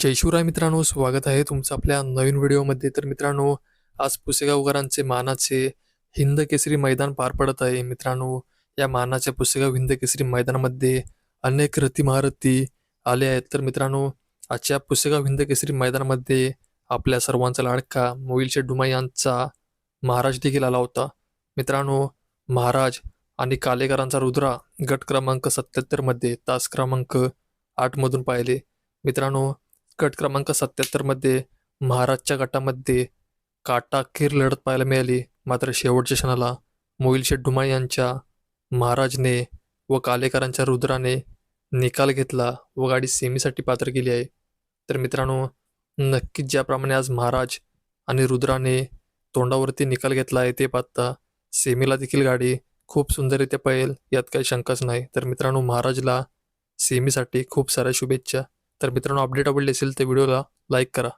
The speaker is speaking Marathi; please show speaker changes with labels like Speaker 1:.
Speaker 1: जय शिवराय मित्रांनो स्वागत आहे तुमचं आपल्या नवीन व्हिडिओमध्ये. तर मित्रांनो आज पुसेगावकरांचे मानाचे हिंद केसरी मैदान पार पडत आहे. मित्रांनो या मानाच्या पुसेगाव हिंद केसरी मैदानामध्ये अनेक रथी महारथी आले आहेत. तर मित्रांनो आजच्या पुसेगाव हिंद केसरी मैदानामध्ये आपल्या सर्वांचा लाडका मोईलचे डुमा यांचा महाराज देखील आला होता. मित्रांनो महाराज आणि कालेकरांचा रुद्रा गट क्रमांक सत्याहत्तरमध्ये तास क्रमांक आठमधून पाहिले. मित्रांनो गट क्रमांक सत्याहत्तरमध्ये महाराजच्या गटामध्ये काटाखेर लढत पाहायला मिळाली. मात्र शेवटच्या क्षणाला मोईल शेठ यांच्या महाराजने व कालेकरांच्या रुद्राने निकाल घेतला व गाडी सेमीसाठी पात्र केली आहे. तर मित्रांनो नक्कीच ज्याप्रमाणे आज महाराज आणि रुद्राने तोंडावरती निकाल घेतला आहे ते पाहता सेमीला देखील गाडी खूप सुंदररित्या पळेल यात काही शंकाच नाही. तर मित्रांनो महाराजला सेमीसाठी खूप साऱ्या शुभेच्छा. तर मित्रांनो अपडेट आवडली असेल तर व्हिडिओला लाईक करा.